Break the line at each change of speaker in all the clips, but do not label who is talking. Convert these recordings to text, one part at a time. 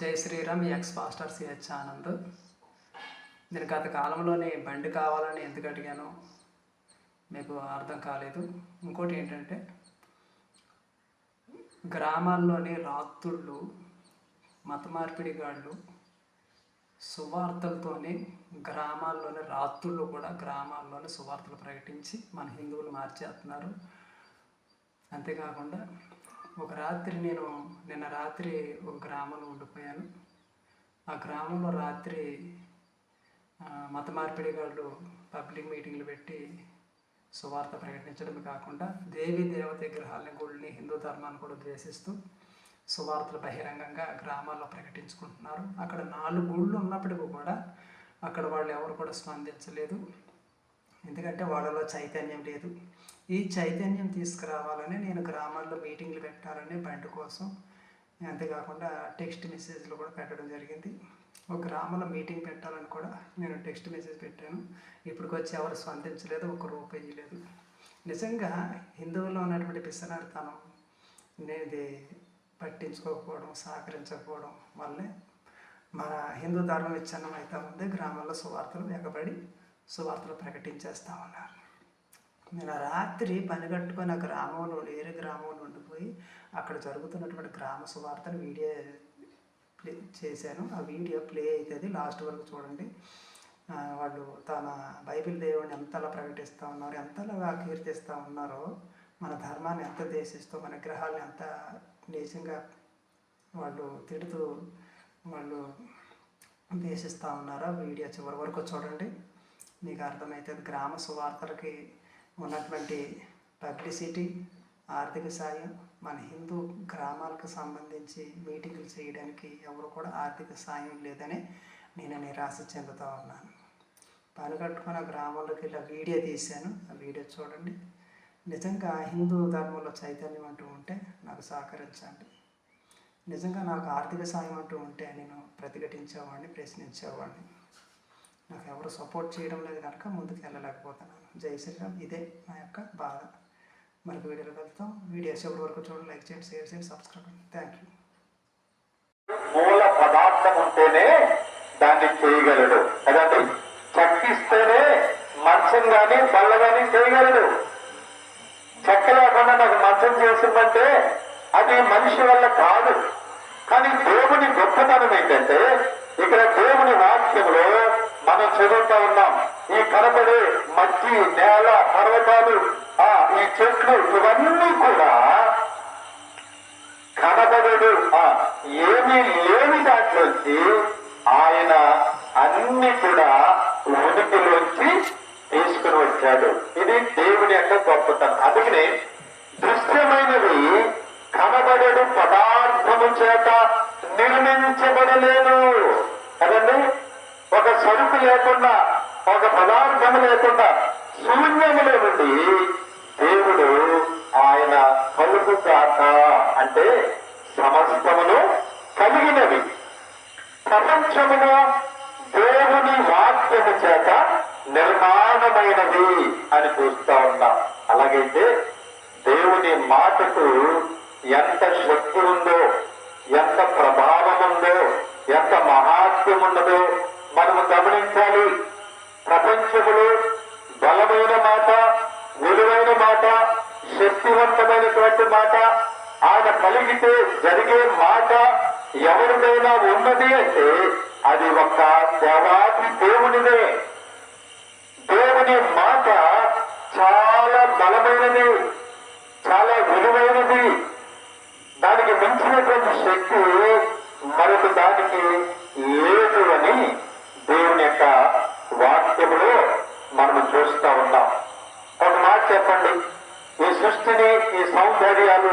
జై Shriram ex pastor CH Anand. నేను గత కాలంలోనే బండి కావాలని ఎందుకు అడిగానో మీకు అర్థం కాలేదు. ఇంకోటి ఏంటంటే గ్రామాల్లోని రాత్రుళ్ళు మత మార్పిడిగాళ్ళు సువార్తలతోనే గ్రామాల్లోని రాత్రుళ్ళు కూడా గ్రామాల్లోనే సువార్తలు ప్రకటించి మన హిందువులు మార్చేస్తున్నారు. అంతేకాకుండా ఒక రాత్రి నేను నిన్న రాత్రి ఒక గ్రామంలో ఉండిపోయాను. ఆ గ్రామంలో రాత్రి మత మత మార్పిడిగాళ్ళు పబ్లిక్ మీటింగ్లు పెట్టి సువార్త ప్రకటించడమే కాకుండా దేవి దేవత విగ్రహాలని గుళ్ళని హిందూ ధర్మాన్ని కూడా ద్వేషిస్తూ సువార్తలు బహిరంగంగా గ్రామాల్లో ప్రకటించుకుంటున్నారు. అక్కడ నాలుగు గుళ్ళు ఉన్నప్పటికీ కూడా అక్కడ వాళ్ళు ఎవరు కూడా స్పందించలేదు. ఎందుకంటే వాళ్ళలో చైతన్యం లేదు. ఈ చైతన్యం తీసుకురావాలని నేను గ్రామాల్లో మీటింగ్లు పెట్టాలని బండి కోసం అంతేకాకుండా టెక్స్ట్ మెసేజ్లు కూడా పెట్టడం జరిగింది. ఒక గ్రామంలో మీటింగ్ పెట్టాలని కూడా నేను టెక్స్ట్ మెసేజ్ పెట్టాను. ఇప్పటికి వచ్చి ఎవరు స్పందించలేదు ఒక రూపాయి లేదు నిజంగా హిందువుల్లో ఉన్నటువంటి పిసనార్థనం అనేది పట్టించుకోకపోవడం సహకరించకపోవడం వల్లే మన హిందూ ధర్మం విచ్ఛిన్నం అవుతా ఉంది గ్రామాల్లో సువార్తలు ఎగబడి సువార్తలు ప్రకటించేస్తూ ఉన్నారు. నేను రాత్రి పనిగట్టుకొని ఆ గ్రామంలో వేరే గ్రామంలో ఉండిపోయి అక్కడ జరుగుతున్నటువంటి గ్రామ సువార్తను వీడియో ప్లే చేశాను. ఆ వీడియో ప్లే అవుతుంది లాస్ట్ వరకు చూడండి. వాళ్ళు తమ బైబిల్ దేవుడిని ఎంతలా ప్రకటిస్తూ ఉన్నారు ఎంతలా కీర్తిస్తూ ఉన్నారో మన ధర్మాన్ని ఎంత దేశిస్తూ మన గ్రహాలను ఎంత నిజంగా వాళ్ళు తిడుతూ వాళ్ళు దేశిస్తూ ఉన్నారో వీడియో చివరి వరకు చూడండి. మీకు అర్థమవుతుంది గ్రామ సువార్తలకి ఉన్నటువంటి పబ్లిసిటీ ఆర్థిక సాయం మన హిందూ గ్రామాలకు సంబంధించి మీటింగులు చేయడానికి ఎవరు కూడా ఆర్థిక సాయం లేదని నేను నిరాశ చెందుతూ ఉన్నాను. పని కట్టుకున్న ఇలా వీడియో తీశాను. ఆ వీడియో చూడండి. నిజంగా హిందూ ధర్మంలో చైతన్యం అంటూ ఉంటే నాకు సహకరించండి. నిజంగా నాకు ఆర్థిక సాయం అంటూ ఉంటే నేను ప్రతిఘటించేవాడిని ప్రశ్నించేవాడిని. నాకు ఎవరు సపోర్ట్ చేయడం లేదు కనుక ముందుకు వెళ్ళలేకపోతున్నాను. జై శ్రీరామ్. ఇదే నా యొక్క బాధ. మరొక వీడియోలో వెళ్తాం వీడియో ఎప్పటి వరకు చూడండి. లైక్ చేయండి షేర్ చేయండి సబ్స్క్రైబ్ చేయండి. థ్యాంక్ యూ
మూల పదార్థం ఉంటేనే దాన్ని చేయగలడు. కదండి చక్కిస్తేనే మంచం కానీ బల్ల కానీ చేయగలడు. చెక్క లేకుండా నాకు మంచం చేసిందంటే అది మనిషి వల్ల కాదు. కానీ దేవుని గొప్పతనం ఏంటంటే ఇక్కడ దేవుని వాక్యంలో మనం చదువుతా ఉన్నాం. ఈ కనబడే మట్టి నేల పర్వతాలు ఆ ఈ చెట్లు ఇవన్నీ కూడా కనబడడు ఆ, ఏమీ లేని దాంట్లోంచి ఆయన అన్ని కూడా ఉనికిలోంచి తీసుకుని వచ్చాడు. ఇది దేవుని యొక్క గొప్పతనం. అందుకనే దృశ్యమైనవి కనబడడు పదార్థము చేత నిర్మించబడలేదు. కదండి? ఒక సరుకు లేకుండా ఒక పదార్థము లేకుండా శూన్యములో నుండి దేవుడు ఆయన కలుగుగాక అంటే సమస్తమును కలిగినవి. ప్రపంచమును దేవుని వాక్యము చేత నిర్మాణమైనది అని చూస్తా ఉన్నాం. అలాగైతే దేవుని మాటకు ఎంత శక్తి ఉందో ఎంత ప్రభావం ఉందో ఎంత మహాత్మ్యం ఉన్నదో మనము గమనించాలి. ప్రపంచములో బలమైన మాట విలువైన మాట శక్తివంతమైనటువంటి మాట ఆయన కలిగితే జరిగే మాట ఎవరిదైనా ఉన్నది అంటే అది ఒక దేవాది దేవునిదే. దేవుని మాట చాలా బలమైనది చాలా విలువైనది. దానికి మించినటువంటి శక్తి మరొక దానికి లేదు అని యొక్క వాక్యములో మనం చూస్తూ ఉన్నాం. ఒక మాట చెప్పండి. ఈ సృష్టిని ఈ సౌందర్యాలు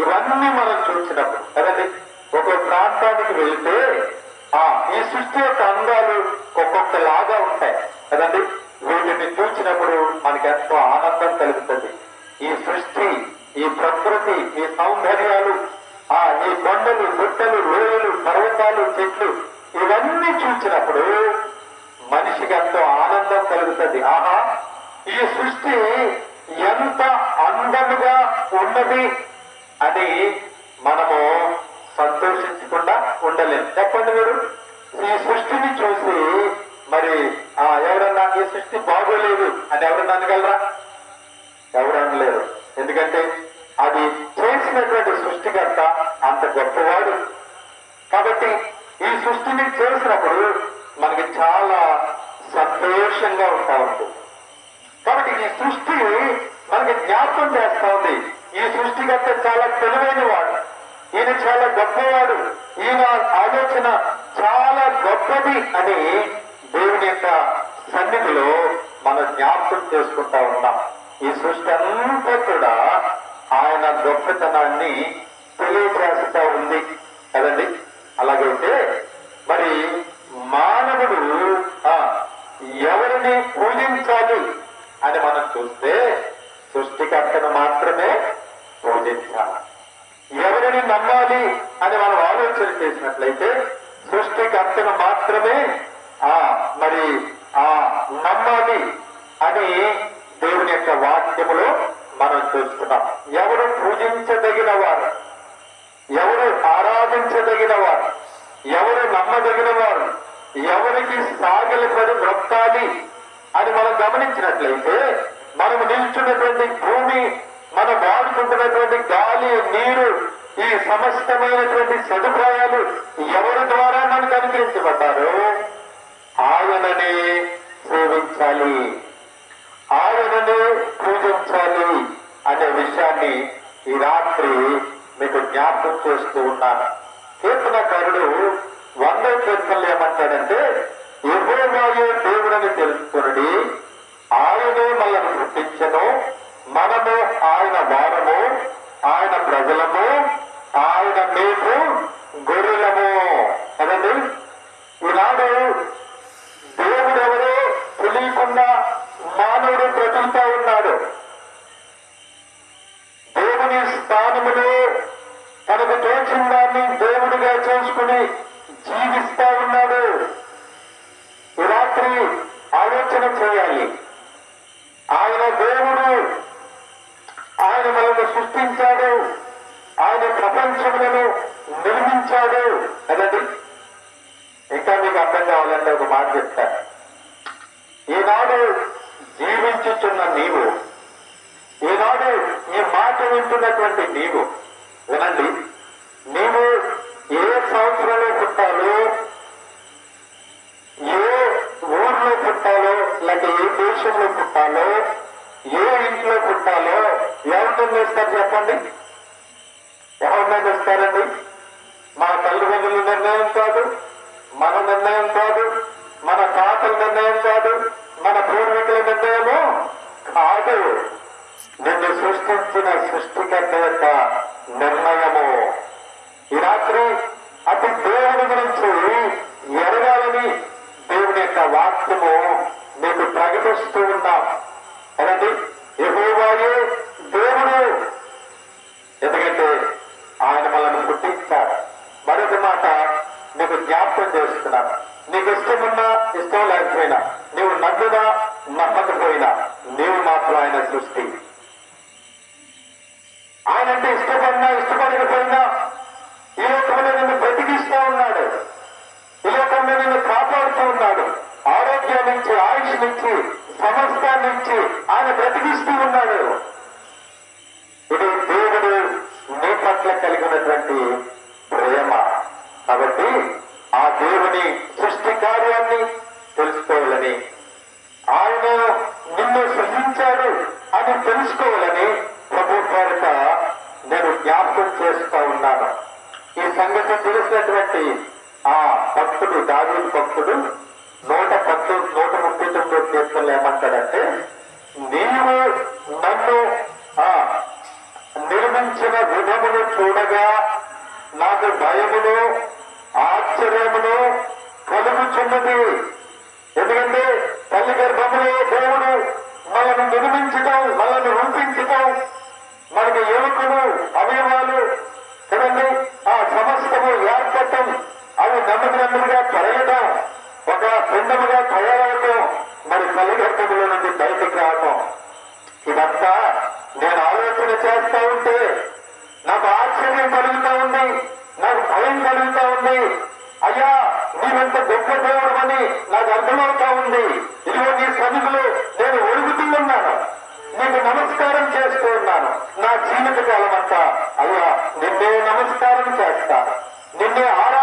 ఇవన్నీ మనం చూసినప్పుడు కదండి ఒక ప్రాంతానికి వెళ్తే ఆ ఈ సృష్టి యొక్క అందాలు ఒక్కొక్క లాగా ఉంటాయి. కదండి వీటిని చూసినప్పుడు మనకి ఎంతో ఆనందం కలుగుతుంది. ఈ సృష్టి ఈ ప్రకృతి ఈ సౌందర్యాలు ఆ ఈ కొండలు గుట్టలు లోయలు పర్వతాలు చెట్లు ఇవన్నీ చూసినప్పుడు మనిషికి ఎంతో ఆనందం కలుగుతుంది. ఆహా ఈ సృష్టి ఎంత అందముగా ఉన్నది అని మనము సంతోషించకుండా ఉండలేము చెప్పండి మీరు ఈ సృష్టిని చూసి మరి ఆ ఎవరన్నా ఈ సృష్టి బాగోలేదు అని ఎవరన్నా అనగలరా? ఎవరు అనలేరు. ఎందుకంటే అది చేసినటువంటి సృష్టికర్త అంత గొప్పవాడు. కాబట్టి ఈ సృష్టిని చేసినప్పుడు మనకి చాలా సంతోషంగా ఉంటా ఉంది. కాబట్టి ఈ సృష్టి మనకి జ్ఞాపకం చేస్తా ఉంది. ఈ సృష్టికర్త చాలా తెలివైన వాడు ఈయన చాలా గొప్పవాడు. ఈయన ఆలోచన చాలా గొప్పది అని దేవుని యొక్క సన్నిధిలో మనం జ్ఞాపకం చేసుకుంటా ఉన్నాం ఈ సృష్టి అంతా కూడా ఆయన గొప్పతనాన్ని తెలియజేస్తా ఉంది. కదండి? అలాగైతే మరి మానవుడు ఆ, ఎవరిని పూజించాలి అని మనం చూస్తే సృష్టికర్తను మాత్రమే పూజించాలి. ఎవరిని నమ్మాలి అని మనం ఆలోచన చేసినట్లయితే సృష్టికర్తను మాత్రమే ఆ మరి ఆ నమ్మాలి అని దేవుని యొక్క వాక్యములో మనం చూస్తున్నాం. ఎవరు పూజించదగిన వారు ఎవరు ఆరాధించదగిన వారు ఎవరు నమ్మదగిన వారు ఎవరికి సాగిలపడి బ్రతకాలి అని మనం గమనించినట్లయితే మనం నిల్చున్నటువంటి భూమి మనం వాడుకుంటున్నటువంటి గాలి నీరు ఈ సమస్తమైనటువంటి సదుపాయాలు ఎవరి ద్వారా మనకు అనుగ్రహించబడ్డారో? ఆయననే సేవించాలి. ఆయననే పూజించాలి అనే విషయాన్ని ఈ రాత్రి మీకు జ్ఞాపకం చేస్తూ ఉన్నాను. కీర్తనకారుడు వంద కీర్తనలు ఏమంటాడంటే యెహోవాయే దేవుడని తెలుసుకుని ఆయనే మనల్ని పుట్టించను మనము ఆయన వారము ఆయన ప్రజలము ఆయన మీకు గొర్రెలము. అదండి ఈనాడు దేవుడెవరో తెలియకుండా మానవుడు బ్రతుకుతా ఉన్నాడు. దేవుని స్థానములో తనకు తోచిన దాన్ని దేవుడిగా చేసుకుని జీవిస్తా ఉన్నాడు. రాత్రి ఆలోచన చేయాలి. ఆయన దేవుడు ఆయన మనల్ని సృష్టించాడు. ప్రపంచంలో ప్రపంచములను నిర్మించాడు కదండి ఇంకా మీకు అర్థం కావాలంటే ఒక మాట చెప్తాను ఈనాడు జీవించుచున్న నీవు ఈనాడు ఈ మాట వింటున్నటువంటి నీవు వినండి నీవు ఏ సంవత్సరంలో పుట్టాలో ఏ ఊర్లో పుట్టాలో లేక ఏ దేశంలో పుట్టాలో ఏ ఇంట్లో పుట్టాలో ఎవరితో చేస్తారు చెప్పండి? ఎవరినైనా ఇస్తారండి మన తల్లిదండ్రుల నిర్ణయం కాదు మన నిర్ణయం కాదు మన తాతల నిర్ణయం కాదు మన పూర్వీకుల నిర్ణయము కాదు. నిన్ను సృష్టించిన సృష్టికర్త యొక్క నిర్ణయము. ఈ రాత్రి అటు దేవుని గురించి ఎరగాలని దేవుని యొక్క వాక్యము మీకు ప్రకటిస్తూ ఉన్నాం. అలాంటి యెహోవాయే దేవుడు. ఎందుకంటే మనల్ని మరొక మాట నీకు జ్ఞాపకం చేస్తున్నాను నీకు ఇష్టమున్నా ఇష్టం లేకపోయినా నీవు నమ్మినా నమ్మకపోయినా నీవు మాత్రం ఆయన సృష్టి. ఆయన అంటే ఇష్టపడినా ఇష్టపడకపోయినా ఈ లోకంలో నిన్ను బ్రతికిస్తూ ఉన్నాడు. ఈ లోకంలో నిన్ను కాపాడుతూ ఉన్నాడు. ఆరోగ్యం నుంచి ఆయుష్ నుంచి సమస్త నుంచి ఆయన బ్రతికిస్తూ ఉన్నాడు. ఇది పట్ల కలిగినటువంటి ప్రేమ. కాబట్టి ఆ దేవుని సృష్టి కార్యాన్ని తెలుసుకోవాలని ఆయన నిన్ను సృష్టించాడు అని తెలుసుకోవాలని ప్రభు పేరిట నేను జ్ఞాపకం చేస్తా ఉన్నాను. ఈ సంగతి తెలిసినటువంటి ఆ భక్తుడు దావీదు భక్తుడు నూట పత్తు నూట ముప్పై తొమ్మిది కీర్తనలు ఏమంటాడంటే నీవు నన్ను ఆ చూడగా నాకు భయమును ఆశ్చర్యమును కలుగుచున్నది. ఎందుకంటే తల్లి గర్భములో దేవుడు మనను నిర్మించటం మనల్ని రూపించటం మనకి ఎముకలు అవయవాలు చూడండి ఆ సమస్తము ఏర్పడటం అవి నెమ్మది నెమ్మదిగా పెరగటం ఒక పిండముగా తయారవటం మరి తల్లి గర్భములో నుండి బయటకు రావటం. ఇదంతా నేను ఆలోచన చేస్తా ఉంటే నాకు ఆశ్చర్యం కలుగుతూ ఉంది నాకు భయం కలుగుతూ ఉంది. అయ్యా నీవెంత గొప్ప దేవుడు అని నాకు అర్థమవుతా ఉంది. ఇదిగో నీ సన్నిధిలో నేను ఒరుగుతూ ఉన్నాను. నీకు నమస్కారం చేస్తూ ఉన్నాను. నా జీవిత కాలం అంతా అయ్యా నిన్నే నమస్కారం చేస్తా. నిన్నే ఆరా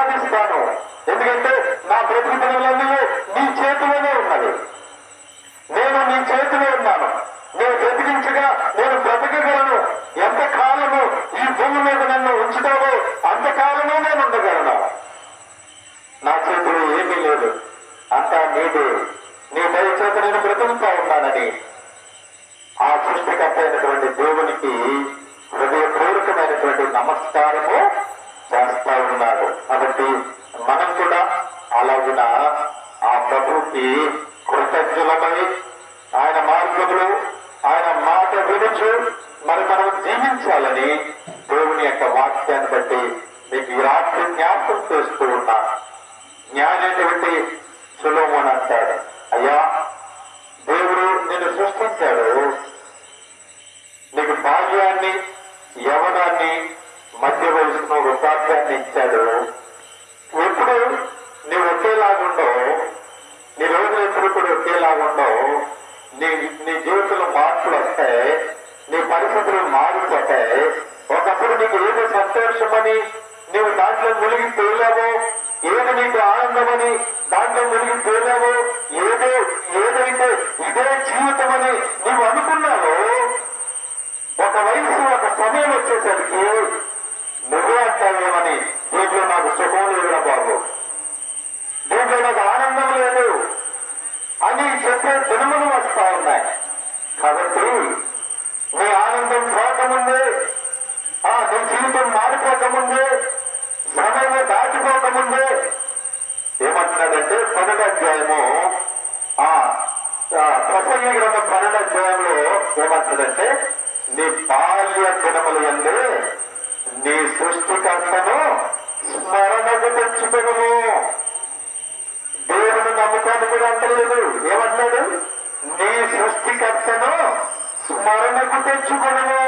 దయ నేను బ్రతుకుతా ఉన్నానని ఆ సృష్టికర్త అయినటువంటి దేవునికి హృదయపూర్వకమైనటువంటి నమస్కారము చేస్తా ఉన్నాడు. కాబట్టి మనం కూడా అలాగిన ఆ ప్రభుకి కృతజ్ఞులమై ఆయన మార్గములు ఆయన మాట వినుచు మరి మనం జీవించాలని దేవుని యొక్క వాక్యాన్ని బట్టి మీకు ఈ రాత్రి జ్ఞాపకం చేస్తూ ఉన్నా జ్ఞానేటువంటి సులోమోన్ అంటాడు అయ్యా సృష్టించాడు నీకు బాల్యాన్ని యవనాన్ని మధ్య వయసును వృద్ధాప్యాన్ని ఇచ్చాడు. ఎప్పుడు నీవు ఒకేలాగుండవు నీ రోజులు ఎప్పుడు కూడా ఒకేలాగుండవు నీ నీ జీవితంలో మార్పులు వస్తాయి నీ పరిస్థితులు మారిపోతాయి. ఒకప్పుడు నీకు ఏది సంతోషమని నీవు దాంట్లో మునిగి తేలావో ఏది నీకు ఆనందమని దాంట్లో మునిగి తేలావో ఏదో ఏదైతే ఇదే జీవితమని నువ్వు అనుకున్నావో ఒక వయసు ఒక సమయం వచ్చేసరికి నువ్వే అంటావేమని దీంట్లో నాకు సుఖం లేదురా బాబు. దీంట్లో నాకు ఆనందం లేదు అని చెప్పే దినములు వస్తా ఉన్నాయి. కాబట్టి నీ ఆనందం పోకముందే ఆ నీ జీవితం మారిపోకముందే సమయం దాటిపోకముందే ఏమంటున్నాడంటే పన్నెండు అధ్యాయము ఆ ప్రసంగి గ్రంథం పన్నెండు అధ్యాయంలో ఏమంటున్నాడంటే నీ బాల్య దినములు ఎందు నీ సృష్టికర్తను స్మరణకు తెచ్చుకొనుము. దేవుని నమ్మకాన్ని కూడా అంటలేదు. ఏమంటాడు నీ సృష్టికర్తను స్మరణకు తెచ్చుకొనుము.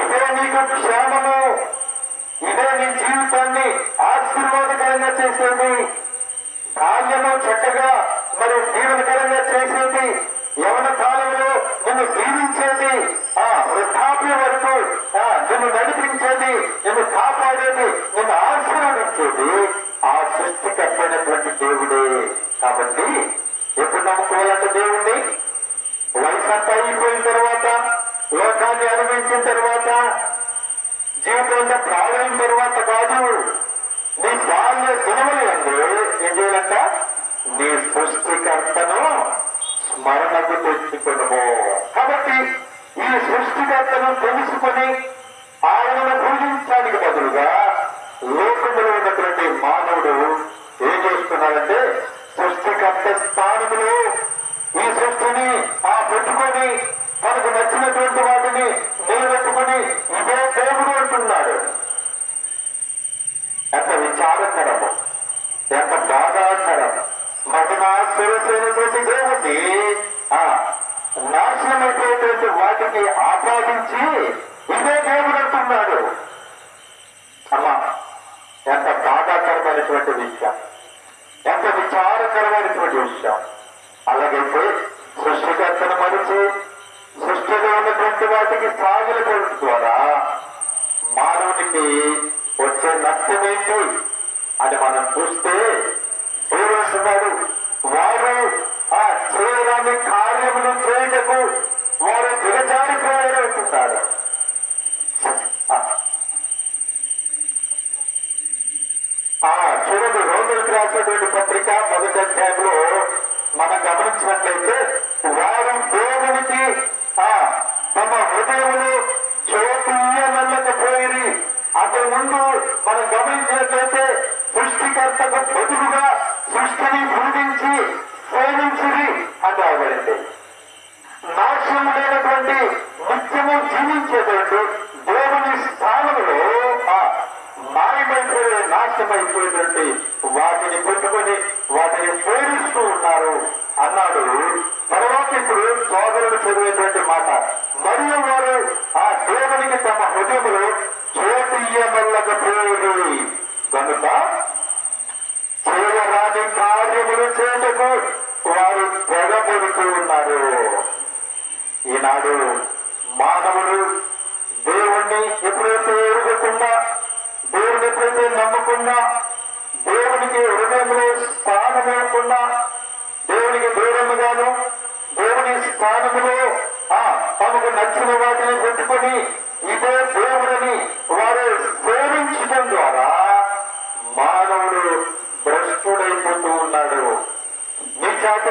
ఇదే నీకు క్షేమము. ఇదే నీ జీవితాన్ని ఆశీర్వాదకరంగా చేసేది. బాల్యము చక్కగా మరి జీవనకరంగా చేసేది. యవన కాలంలో నిన్ను జీవించేది ఆ వృద్ధాప్య వరకు ఆ నిన్ను నడిపించేది నిన్ను కాపాడేది ఎంత బాధాకరం మహిమాశ్వరమైనటువంటి దేవుణ్ణి ఆ నాశనమైపోయేటువంటి వాటికి ఆపాదించి ఇదే దేవుడు అంటున్నాడు. అమ్మా ఎంత బాధాకరమైనటువంటి విషయం. ఎంత విచారకరమైనటువంటి విషయం. అలాగైతే సృష్టికర్తను మరిచి సృష్టిలో ఉన్నటువంటి వాటికి సాగులు కొడుకు ద్వారా మానవునికి వచ్చే నష్టమేంటి? అది మనం చూస్తే ఏమేస్తున్నాడు వారు ఆ చేయరాని కార్యములు చేయటకు వారు దిగజారిపోయారు అంటున్నారు. ఆ చూడండి రోగులకు రాసినటువంటి పత్రిక మొదటి అధ్యాయంలో మనం గమనించినట్లయితే వారు లేకుండా దేవునికి హృదయంలో స్థానం లేకుండా దేవునికి దూరముగాను దేవుని స్థానములో ఆ తమకు నచ్చిన వాటిని పెట్టుకొని ఇదే దేవుడిని వారు సేవించడం ద్వారా మానవుడు భ్రష్టుడైపోతూ ఉన్నాడు. మీ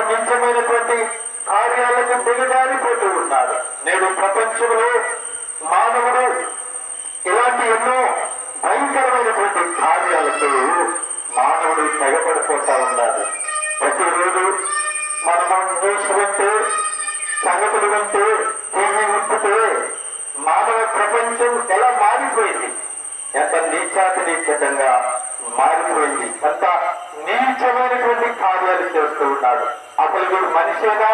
నిజమైనటువంటి కార్యాలకు దిగజారిపోతూ ఉన్నాడు. నేడు ప్రపంచంలో మానవుడు ఇలాంటి ఎన్నో భయంకరమైనటువంటి కార్యాలకు మానవుడు తెగపడిపోతా ఉన్నాడు ప్రతిరోజు మనము న్యూస్ వింటే సంగతులు వింటే టీవీ వింటే మానవ ప్రపంచం ఎలా మారిపోయింది? ఎంత నీచాతి నీచంగా మారిపోయింది? ఎంత నీచమైనటువంటి కార్యాలు చేస్తూ ఉన్నాడు. అసలు వీడు మనిషేనా?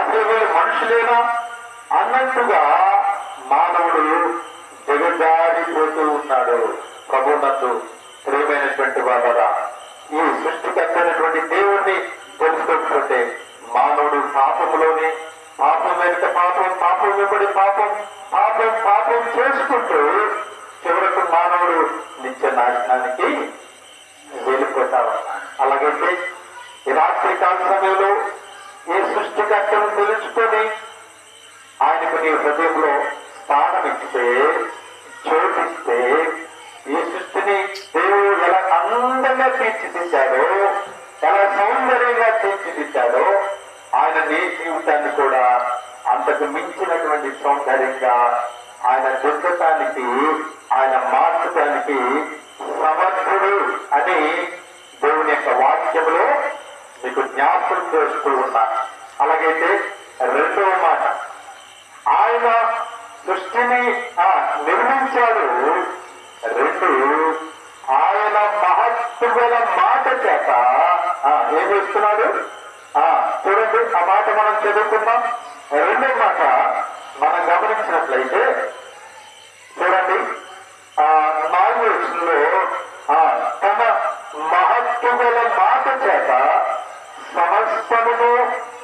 అసలు వీళ్ళు మనుషులేనా? అన్నట్టుగా మానవుడు దిగజారిపోతూ ఉన్నాడు. ప్రభునందు ప్రియమైనటువంటి వాళ్ళరా ఈ సృష్టికర్తైనటువంటి దేవుణ్ణి తెలుసుకోకపోతే మానవుడు పాపంలోని పాపం వెనుక పాపం పాపం వెంబడి పాపం పాపం పాపం చేసుకుంటూ చివరకు మానవుడు నిత్య నాశనానికి వెళ్ళిపోతాడు. అలాగైతే ఈ రాత్రి కాల సమయంలో ఈ సృష్టికర్తను తెలుసుకొని ఆయనకు నీ హృదయంలో స్థానం ఇస్తే శోధిస్తే ఈ సృష్టిని దేవుడు ఎలా అందంగా తీర్చిదిద్దాడో ఎలా సౌందర్యంగా తీర్చిదిద్దాడో ఆయన నీ జీవితాన్ని కూడా అంతకు మించినటువంటి సౌందర్యంగా ఆయన దుర్గతానికి ఆయన మార్చడానికి సమర్థుడు అని దేవుని యొక్క వాక్యంలో మీకు జ్ఞాపకం చేస్తూ ఉన్నా అలాగైతే రెండవ మాట. ఆయన సృష్టిని ఆ, నిర్మించాడు. రెండు ఆయన మహత్తు గల మాట చేత ఆ, ఏం చేస్తున్నాడు? ఆ, చూడండి ఆ మాట మనం చదువుకుందాం. రెండో మాట మనం గమనించినట్లయితే చూడండి ఆ నాలుగు ఆ తన మహత్తు గల మాట చేత సమస్తమును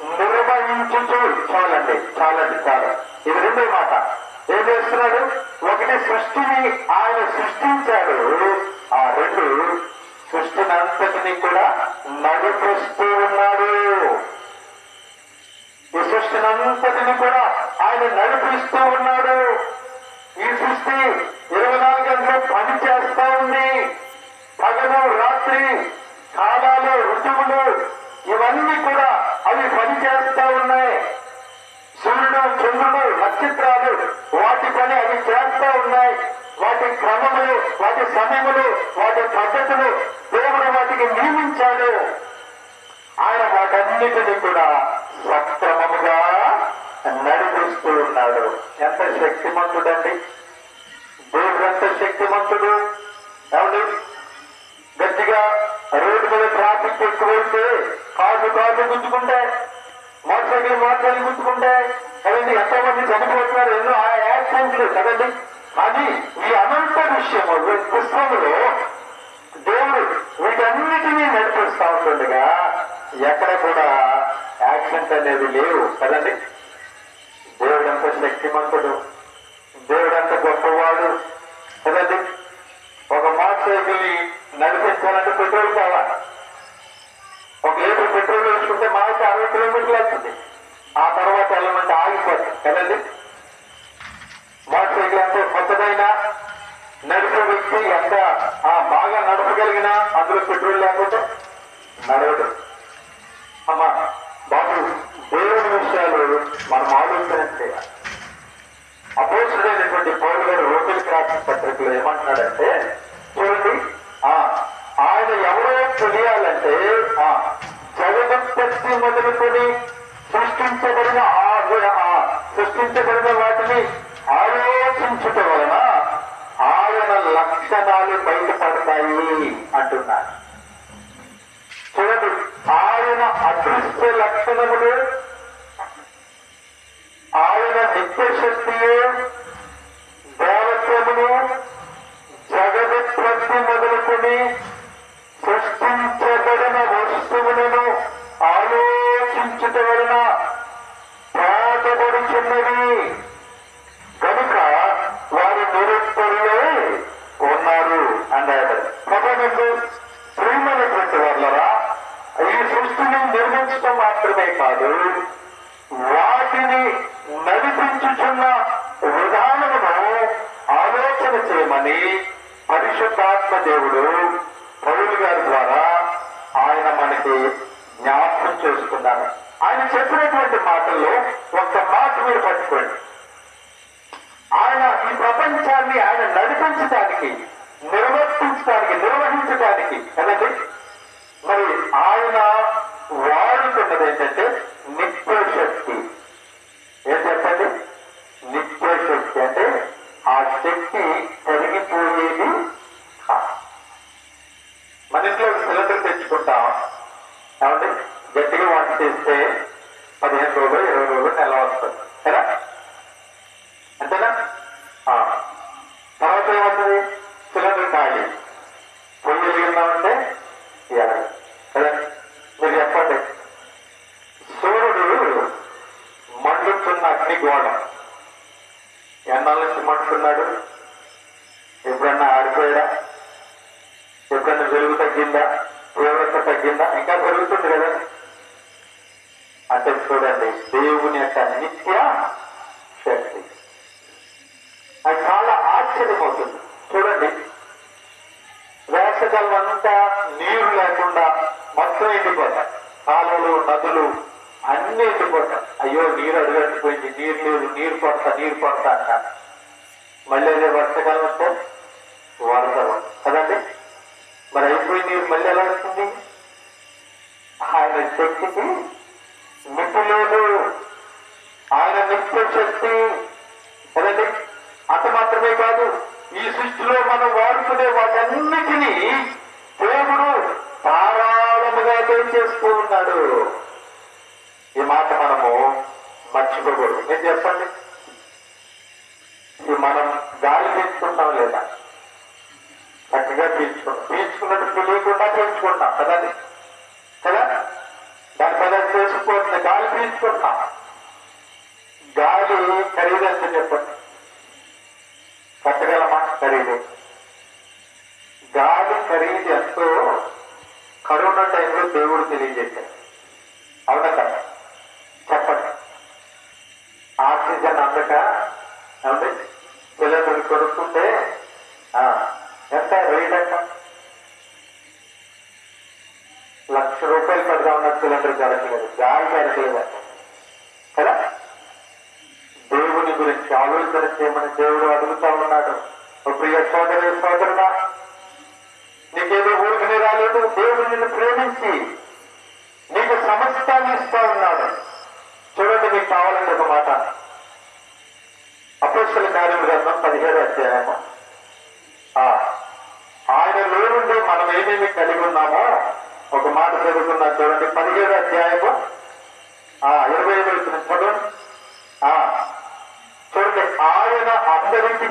నిర్వహించుతూ చాలండి చాలండి చాలు. ఇది రెండో మాట. ఏం చేస్తున్నాడు? ఒకటి సృష్టిని ఆయన సృష్టించాడు. ఆ రెండు సృష్టిని అంతటిని కూడా నడిపిస్తూ ఉన్నాడు. ఈ సృష్టిని అంతటిని కూడా ఆయన నడిపిస్తూ ఉన్నాడు. ఈ సృష్టి ఇరవై నాలుగు గంటలు పని చేస్తా ఉంది. పగలు రాత్రి కాలాలు ఋతువులు ఇవన్నీ కూడా అవి పని చేస్తా ఉన్నాయి. సూర్యుడు చంద్రుడు నక్షత్రాలు వాటి పని అవి చేస్తా ఉన్నాయి. వాటి క్రమములు వాటి సమయములు వాటి పద్ధతులు దేవుడు వాటికి నియమించాడు. ఆయన వాటన్నిటిని కూడా సక్రమముగా నడిపిస్తూ ఉన్నాడు. ఎంత శక్తిమంతుడండి. దేవుడు ఎంత శక్తిమంతుడు. ఎవరు గట్టిగా రోడ్డు మీద ట్రాఫిక్ ఎక్కువైతే కార్లు కార్లు గుంజుకుంటాయి మోటార్ సైకిల్ మోటార్ సైకిల్ గుంజుకుంటాయి కదండి ఎంతో మంది చనిపోతున్నారు ఎన్నో ఆ యాక్సిడెంట్లు కదండి. అది ఈ అనంత విషయము పుష్పములో దేవుడు వీటన్నిటినీ నడిపిస్తా ఉంటుండగా ఎక్కడ కూడా యాక్సిడెంట్ అనేది లేవు కదండి. దేవుడు అంత శక్తిమంతుడు దేవుడు అంత గొప్పవాడు కదండి. ఒక మోటార్ సైకిల్ నడిపించాలంటే పెట్రోల్ కావాలి. ఒక లీటర్ పెట్రోల్ వేసుకుంటే మాకు అరవై కిలోమీటర్లు వస్తుంది ఆ తర్వాత వెళ్ళమంటే ఆగిపోతుంది. కదండి? మోటార్ సైకిల్ ఎంతో కొత్తదైనా నడిపే వ్యక్తి ఎంత ఆ బాగా నడపగలిగినా అందులో పెట్రోల్ లేకపోతే నడవదు. అమ్మా బాబు దేవుని విషయాలు మనం ఆలోచన చేయాలి అపోసుడైనటువంటి పౌరు గారు రోమిల్ రాసిన పత్రికలో ఏమంటున్నాడంటే చూడండి జగదంపత్తి మొదలుకొని సృష్టించబడిన సృష్టించబడిన వాటిని ఆలోచించుట వలన ఆయన లక్షణాలు బయటపడతాయి అంటున్నారు. చూడండి ఆయన అదృశ్య లక్షణములు ఆయన నిత్యశక్తియే దేవత్వమును జగదుత్పత్తి మొదలుకొని సృష్టించబడిన వస్తువులను ఆలోచించుట వలన పాతబడుచున్నది కనుక వారు నిరుత్తరులే ఉన్నారు అన్నాడు. ప్రభుత్వ ప్రియమైనటువంటి వాళ్ళరా ఈ సృష్టిని నిర్మించడం మాత్రమే కాదు వాటిని నడిపించుచున్న విధానమును ఆలోచన చేయమని పరిశుద్ధాత్మ దేవుడు పౌలు గారి ద్వారా ఆయన మనకి జ్ఞాపకం చేసుకున్నాను. ఆయన చెప్పినటువంటి మాటల్లో ఒక్క మాట మీరు పట్టుకోండి ఆయన ఈ ప్రపంచాన్ని ఆయన నడిపించడానికి నిర్వర్తించడానికి నిర్వహించడానికి కదండి? మరి ఆయన వాడుతున్నది ఏంటంటే నిత్యశక్తి. ఏం చెప్పండి? నిత్యశక్తి అంటే ఆ శక్తి కరిగిపోయేది మన ఇంట్లో సిలిండర్ తెచ్చుకుంటాం. ఏమండి గట్టిగా వంట చేస్తే పదిహేను రోజులు ఇరవై రోజులు నెల వస్తుంది. కదా సృష్టిలో మనం వాడుకునే వాటన్నిటినీ దేవుడు ధారాళముగా చేస్తూ ఉన్నాడు. ఈ మాట మనము మర్చిపోకూడదు. మీరు చెప్పండి? ఇది మనం గాలి పీల్చుకుంటాం లేదా? చక్కగా పీల్చుకుంటాం పీల్చుకున్నట్టు తెలియకుండా పీల్చుకుంటాం కదండి కదా? దాని పద చేసుకుపోతుంది గాలి పీల్చుకుంటాం గాలి ఖరీదంతా చెప్పండి. ఖరీదు గాలి ఖరీదు ఎంతో కరోనా టైంలో దేవుడు తెలియజేశాడు. అవునా కదా? చెప్పండి. ఆక్సిజన్ అందక ఏమండి? పిల్లలు కొనుక్కుంటే ఆ, ఎంత రేట్ అంట లక్ష రూపాయలు పెడదామన్న సిలిండర్ దొరకలేదు గాలి దొరకలేదు కదా? దేవుని గురించి ఆలోచన చేయమని దేవుడు అడుగుతా ఉన్నాడు. ప్రియ సోదరి సోదరుడా నీకేదో ఊరికనే రాలేదు దేవుడు నిన్ను ప్రేమించి నీకు సమస్తాన్ని ఇస్తా ఉన్నాడు. చూడండి మీకు కావాలంటే ఒక మాట. అపోస్తుల కార్యములు గ్రంథం పదిహేడు అధ్యాయము. ఆ, ఆయనలో నుండి మనం ఏమేమి కలిగి ఉన్నామో ఒక మాట చదువుకున్నా చూడండి పదిహేడు అధ్యాయము. ఆ, ఇరవై ఐదు వచ్చిన ఆ, చూడండి ఆయన అందరికీ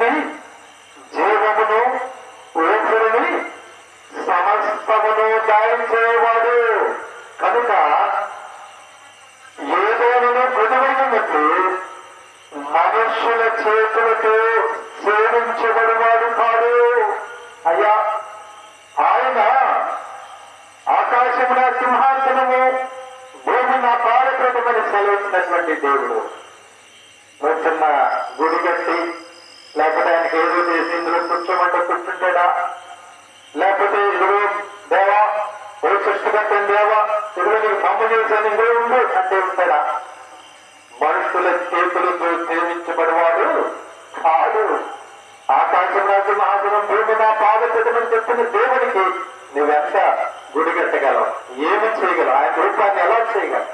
గుడి ఏమి చేయగలం ఆయన రూపాన్ని ఎలా చేయగలం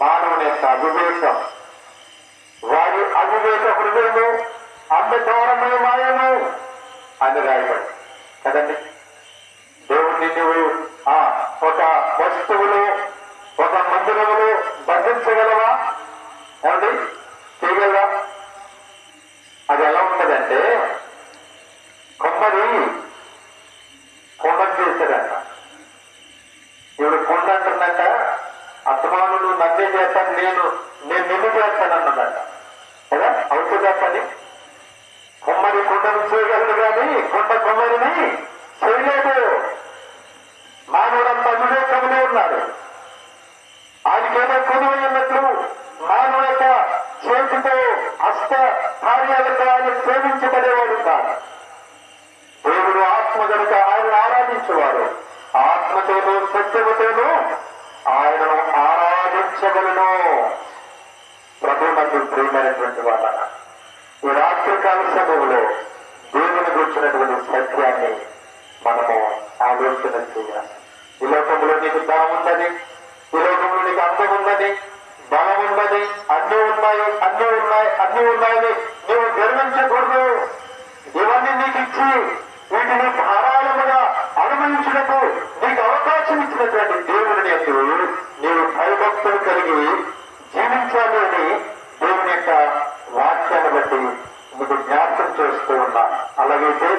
మానవుని యొక్క అవివేకం. వారి అవివేక హృదయము అంధకారమయ మాయము అని రాయబడి కదండి? దేవుణ్ణి నువ్వు ఆ ఒక వస్తువులు ఒక మందిరములు బంధించగలవా? ఏమండి? చేయగలవా? అది ఎలా ఉంటుందంటే కొమ్మరి అభిమానులు నన్నే చేస్తాను నేను నేను నిన్ను చేస్తాను అన్నదంట కదా? అవుతుందా పని కొమ్మరి కొండను చేయగలరు కానీ కొండ కొమ్మరిని చేయలేదు. మానవుడంతా వివేకంలో ఉన్నాడు ఆయనకేమో కొనుగోలు ఉన్నట్లు మానవ యొక్క చేతితో అష్ట కార్యాలతో ఆయన సేవించబడేవాడు కాదు. దేవుడు ఆత్మ కనుక ఆయన ఆరాధించేవాడు. ఆత్మతోనూ సత్యముతోనూ ఆరాధించగలను ప్రభు నందు ప్రియమైనటువంటి వాళ్ళ ఈ రాత్రికాల సమయంలో దేవుని గురించినటువంటి సత్యాన్ని మనము ఆలోచన చేయాలి. ఈ లోకంలో నీకు ధనం ఉన్నది ఈ లోకంలో నీకు అందం ఉన్నది బలం ఉన్నది అన్నీ ఉన్నాయి అన్నీ ఉన్నాయి అన్నీ ఉన్నాయని నువ్వు గర్వించకూడదు ఇవన్నీ నీకు ఇచ్చి వీటిని ధారాళముగా అనుభవించినట్టు నీకు ఇచ్చినటువంటి దేవుని యొక్క నీవు భయభక్తులు కలిగి జీవించాలి అని దేవుని యొక్క వాక్యాన్ని బట్టి మీకు జ్ఞాపకం చేస్తూ ఉన్నా అలాగైతే